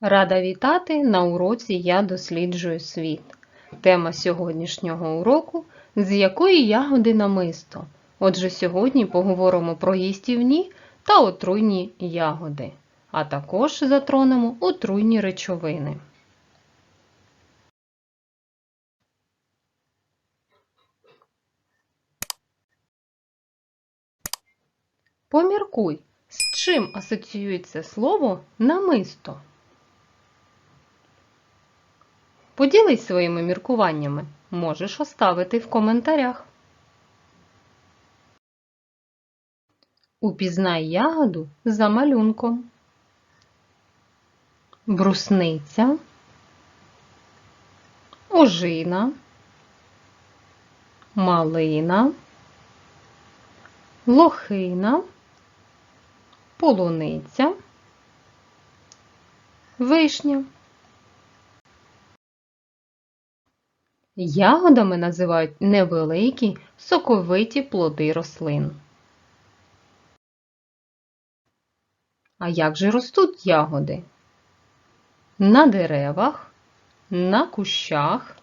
Рада вітати на уроці Я досліджую світ. Тема сьогоднішнього уроку з якої ягоди намисто. Отже, сьогодні поговоримо про їстівні та отруйні ягоди, а також затронемо отруйні речовини. Поміркуй, з чим асоціюється слово намисто. Поділись своїми міркуваннями. Можеш оставити в коментарях. Упізнай ягоду за малюнком. Брусниця, ожина, малина, лохина, полуниця, вишня. Ягодами називають невеликі соковиті плоди рослин. А як же ростуть ягоди? На деревах, на кущах.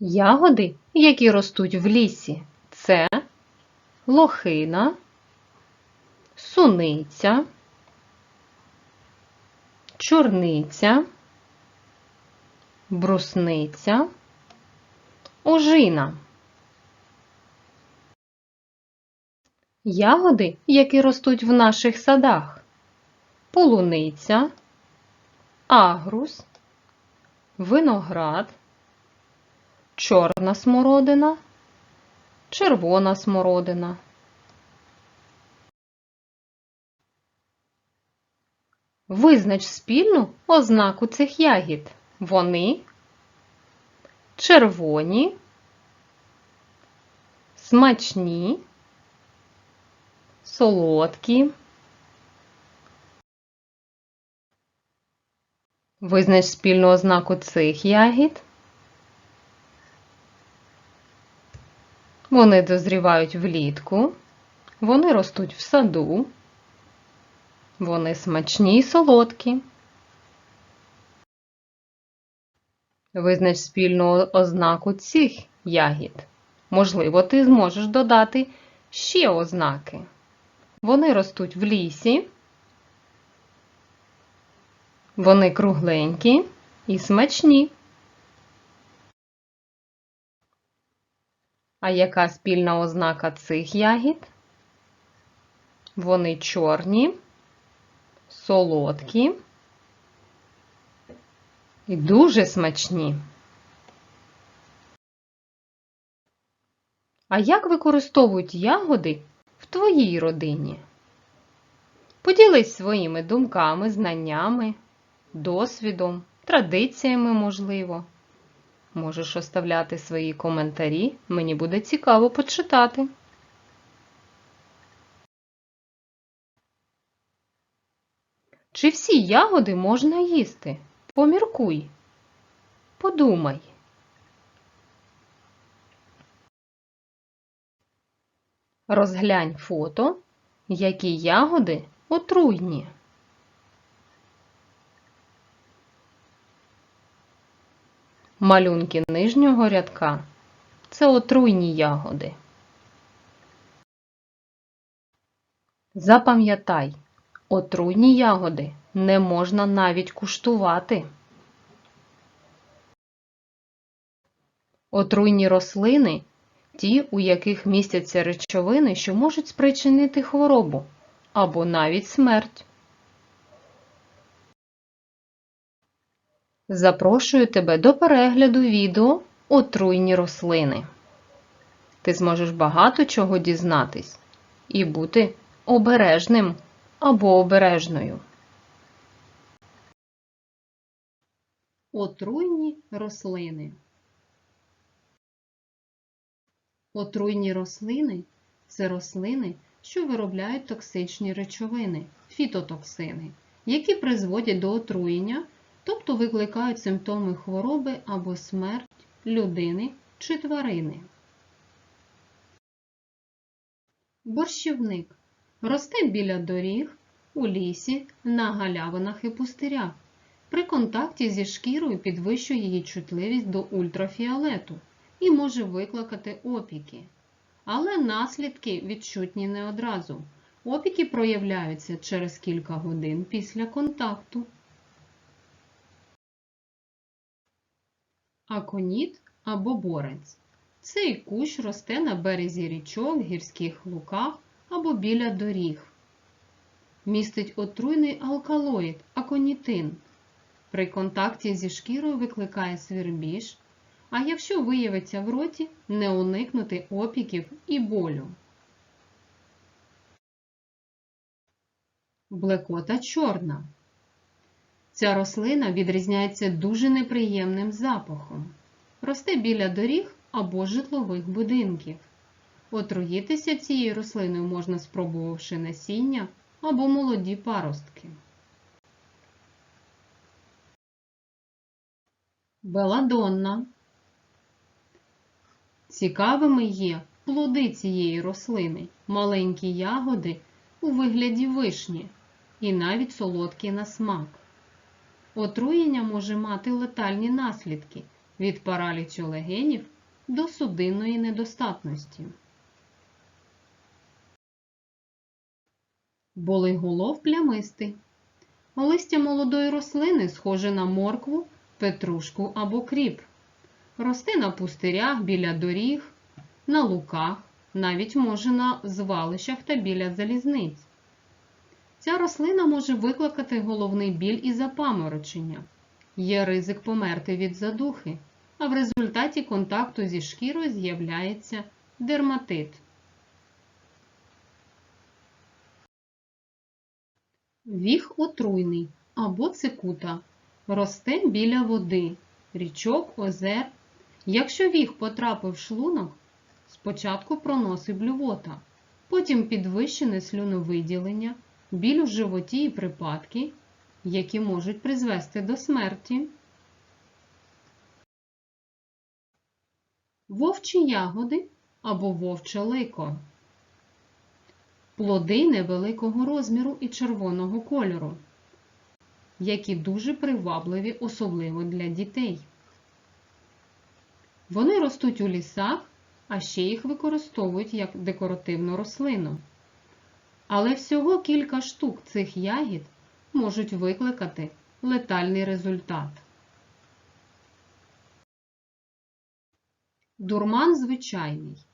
Ягоди, які ростуть в лісі, це лохина, суниця, чорниця брусниця, ожина. Ягоди, які ростуть в наших садах, полуниця, агрус, виноград, чорна смородина, червона смородина. Визнач спільну ознаку цих ягід. Вони червоні, смачні, солодкі. Визнач спільну ознаку цих ягід. Вони дозрівають влітку, вони ростуть в саду, вони смачні і солодкі. Визнач спільну ознаку цих ягід. Можливо, ти зможеш додати ще ознаки. Вони ростуть в лісі, вони кругленькі і смачні. А яка спільна ознака цих ягід? Вони чорні, солодкі і дуже смачні. А як використовують ягоди в твоїй родині? Поділись своїми думками, знаннями, досвідом, традиціями, можливо. Можеш оставляти свої коментарі, мені буде цікаво почитати. Чи всі ягоди можна їсти? Поміркуй. Подумай. Розглянь фото, які ягоди отруйні. Малюнки нижнього рядка це отруйні ягоди. Запам'ятай, отруйні ягоди не можна навіть куштувати. Отруйні рослини ті, у яких містяться речовини, що можуть спричинити хворобу або навіть смерть. Запрошую тебе до перегляду відео Отруйні рослини. Ти зможеш багато чого дізнатись і бути обережним або обережною. Отруйні рослини. Отруйні рослини це рослини, що виробляють токсичні речовини, фітотоксини, які призводять до отруєння, тобто викликають симптоми хвороби або смерть людини чи тварини. Борщівник росте біля доріг, у лісі, на галявинах і пустирях. При контакті зі шкірою підвищує її чутливість до ультрафіолету і може викликати опіки. Але наслідки відчутні не одразу. Опіки проявляються через кілька годин після контакту. Аконіт або борець. Цей кущ росте на березі річок, гірських луках або біля доріг. Містить отруйний алкалоїд аконітин. При контакті зі шкірою викликає свірбіж, а якщо виявиться в роті, не уникнути опіків і болю. Блекота чорна. Ця рослина відрізняється дуже неприємним запахом. Росте біля доріг або житлових будинків. Отруїтися цією рослиною можна спробувавши насіння або молоді паростки. Беладонна. Цікавими є плоди цієї рослини, маленькі ягоди у вигляді вишні і навіть солодкі на смак. Отруєння може мати летальні наслідки від паралічу легенів до судинної недостатності. Болиголов плямистий. Листя молодої рослини схоже на моркву, петрушку або кріп. Росте на пустирях біля доріг, на луках, навіть може на звалищах та біля залізниць. Ця рослина може викликати головний біль і запаморочення. Є ризик померти від задухи, а в результаті контакту зі шкірою з'являється дерматит. Віх отруйний або цикута. Росте біля води, річок, озер. Якщо віх потрапив в шлунок, спочатку проносить блювота, потім підвищене слюновиділення, біль у животі і припадки, які можуть призвести до смерті. Вовчі ягоди або вовче лико. Плоди невеликого розміру і червоного кольору, які дуже привабливі, особливо для дітей. Вони ростуть у лісах, а ще їх використовують як декоративну рослину. Але всього кілька штук цих ягід можуть викликати летальний результат. Дурман звичайний.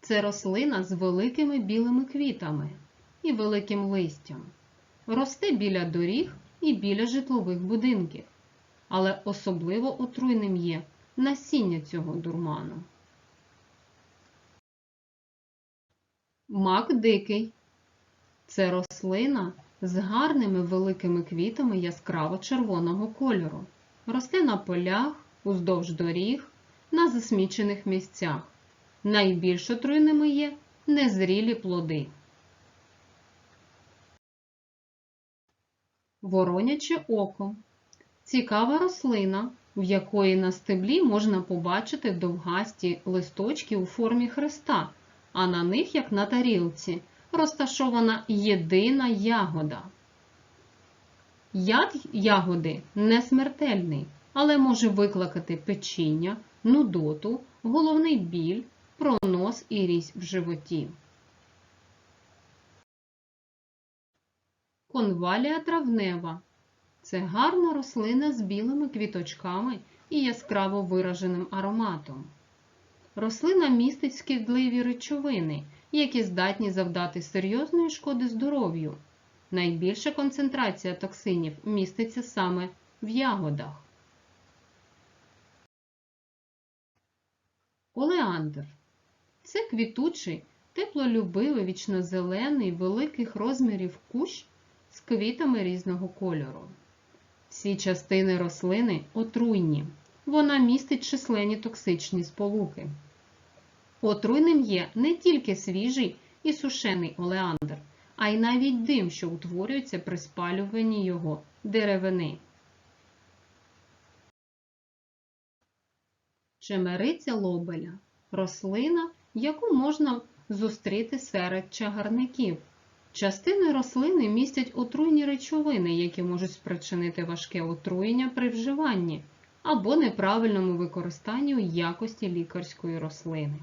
Це рослина з великими білими квітами і великим листям. Росте біля доріг і біля житлових будинків, але особливо отруйним є насіння цього дурману. Мак дикий. Це рослина з гарними великими квітами яскраво червоного кольору. Росте на полях, уздовж доріг, на засмічених місцях. Найбільш отруйними є незрілі плоди. Вороняче око. Цікава рослина, в якої на стеблі можна побачити довгасті листочки у формі хреста, а на них, як на тарілці, розташована єдина ягода. Яд ягоди не смертельний, але може викликати печіння, нудоту, головний біль, пронос і різь в животі. Конвалія травнева. Це гарна рослина з білими квіточками і яскраво вираженим ароматом. Рослина містить шкідливі речовини, які здатні завдати серйозної шкоди здоров'ю. Найбільша концентрація токсинів міститься саме в ягодах. Олеандр це квітучий, теплолюбивий, вічнозелений, великих розмірів кущ з квітами різного кольору. Всі частини рослини отруйні. Вона містить численні токсичні сполуки. Отруйним є не тільки свіжий і сушений олеандр, а й навіть дим, що утворюється при спалюванні його деревини. Чемериця лобеля рослина, яку можна зустріти серед чагарників. Частини рослини містять отруйні речовини, які можуть спричинити важке отруєння при вживанні або неправильному використанні у якості лікарської рослини.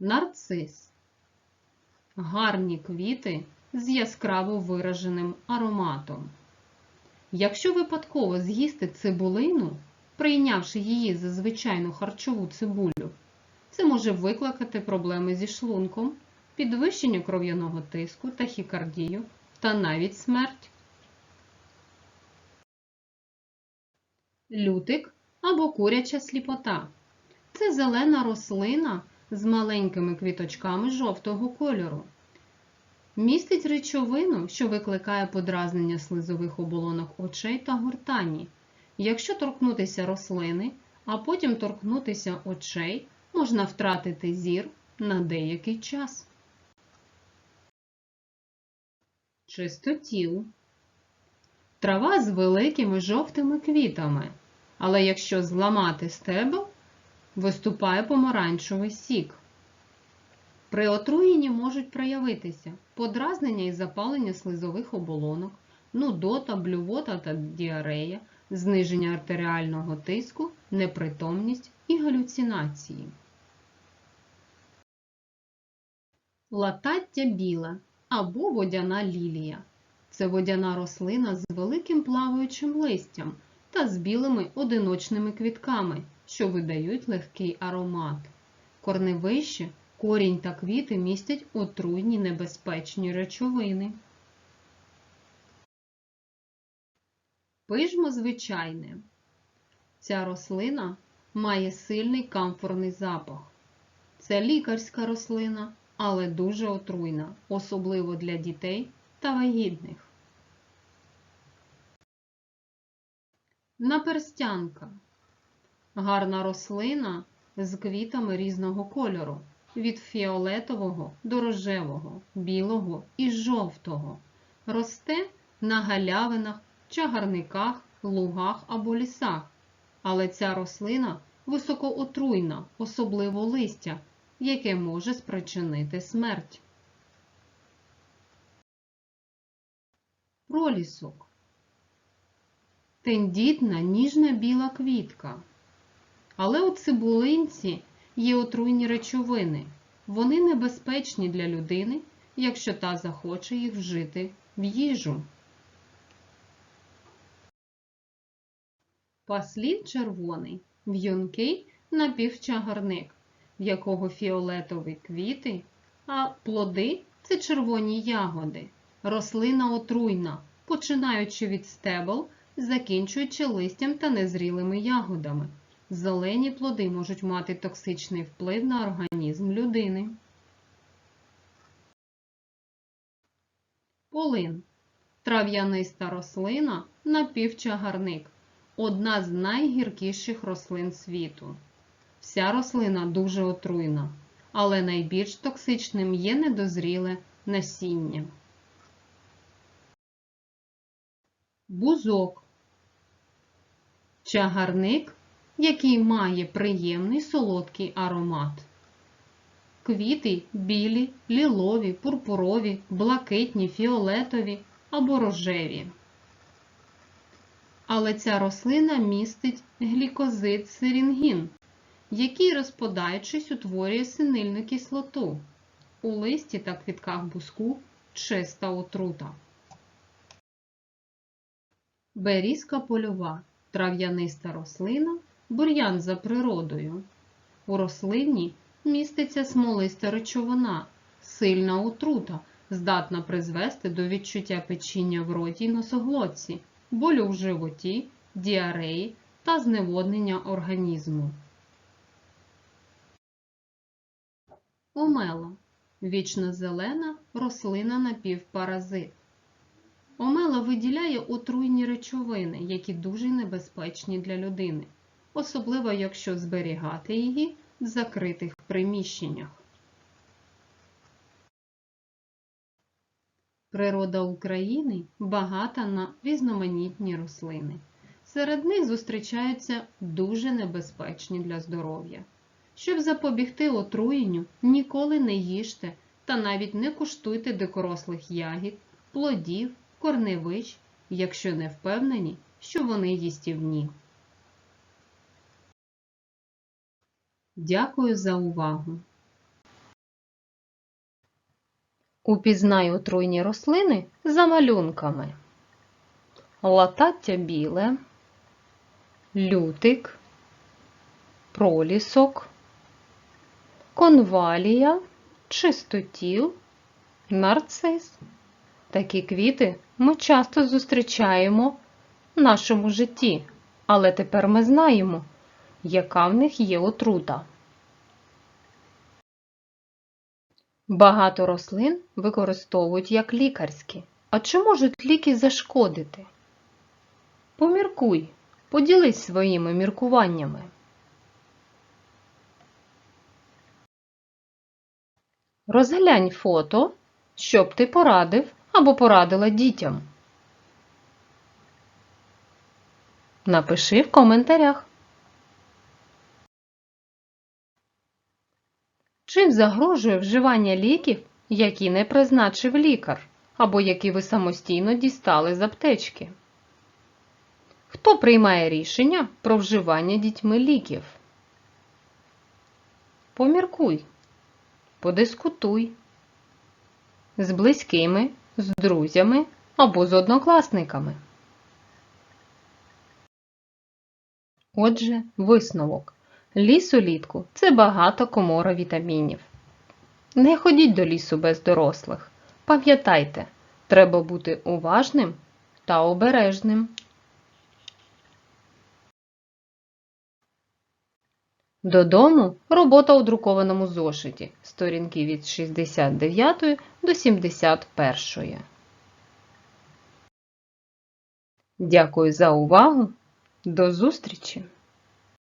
Нарцис. Гарні квіти з яскраво вираженим ароматом. Якщо випадково з'їсти цибулину, прийнявши її за звичайну харчову цибулю, це може викликати проблеми зі шлунком, підвищення кров'яного тиску, тахікардію та навіть смерть. Лютик або куряча сліпота. Це зелена рослина з маленькими квіточками жовтого кольору. Містить речовину, що викликає подразнення слизових оболонок очей та гортані. Якщо торкнутися рослини, а потім торкнутися очей, можна втратити зір на деякий час. Чистотіл. Трава з великими жовтими квітами, але якщо зламати стебел, виступає помаранчевий сік. При отруєнні можуть проявитися подразнення і запалення слизових оболонок, нудота, блювота та діарея, зниження артеріального тиску, непритомність і галюцинації. Латаття біла або водяна лілія. Це водяна рослина з великим плаваючим листям та з білими одиночними квітками, що видають легкий аромат. Корневище, корінь та квіти містять отруйні небезпечні речовини. Пижмо звичайне. Ця рослина має сильний камфорний запах. Це лікарська рослина, але дуже отруйна, особливо для дітей та вагітних. Наперстянка. Гарна рослина з квітами різного кольору, від фіолетового до рожевого, білого і жовтого. Росте на галявинах, чагарниках, лугах або лісах. Але ця рослина високоотруйна, особливо листя, яке може спричинити смерть. Пролісок. Тендітна ніжна біла квітка. Але у цибулинці є отруйні речовини. Вони небезпечні для людини, якщо та захоче їх вжити в їжу. Паслін червоний, в'юнкий напівчагарник, в якого фіолетові квіти, а плоди це червоні ягоди, рослина отруйна, починаючи від стебел, закінчуючи листям та незрілими ягодами. Зелені плоди можуть мати токсичний вплив на організм людини. Полин трав'яниста рослина напівчагарник одна з найгіркіших рослин світу. Вся рослина дуже отруйна, але найбільш токсичним є недозріле насіння. Бузок чагарник, який має приємний солодкий аромат. Квіти білі, лілові, пурпурові, блакитні, фіолетові або рожеві. Але ця рослина містить глікозид сирінгін, який, розпадаючись, утворює синильну кислоту. У листі та квітках буску чиста отрута. Берізка польова трав'яниста рослина, бур'ян за природою. У рослині міститься смолиста речовина, сильна отрута, здатна призвести до відчуття печіння в роті й носоглотці, болю в животі, діареї та зневоднення організму. Омела вічно зелена рослина напівпаразит. Омела виділяє отруйні речовини, які дуже небезпечні для людини, особливо якщо зберігати її в закритих приміщеннях. Природа України багата на різноманітні рослини. Серед них зустрічаються дуже небезпечні для здоров'я. Щоб запобігти отруєнню, ніколи не їжте та навіть не куштуйте дикорослих ягід, плодів, корневищ, якщо не впевнені, що вони їстівні. Дякую за увагу! Упізнай отруйні рослини за малюнками. Латаття біле, лютик, пролісок, конвалія, чистотіл, нарцис. Такі квіти ми часто зустрічаємо в нашому житті, але тепер ми знаємо, яка в них є отрута. Багато рослин використовують як лікарські. А чи можуть ліки зашкодити? Поміркуй, поділись своїми міркуваннями. Розглянь фото, що б ти порадив або порадила дітям. Напиши в коментарях. Чим загрожує вживання ліків, які не призначив лікар, або які ви самостійно дістали з аптечки? Хто приймає рішення про вживання дітьми ліків? Поміркуй, подискутуй з близькими, з друзями або з однокласниками. Отже, висновок. Ліс улітку – це багато комора вітамінів. Не ходіть до лісу без дорослих. Пам'ятайте, треба бути уважним та обережним. Додому робота у друкованому зошиті. Сторінки від 69 до 71. Дякую за увагу. До зустрічі!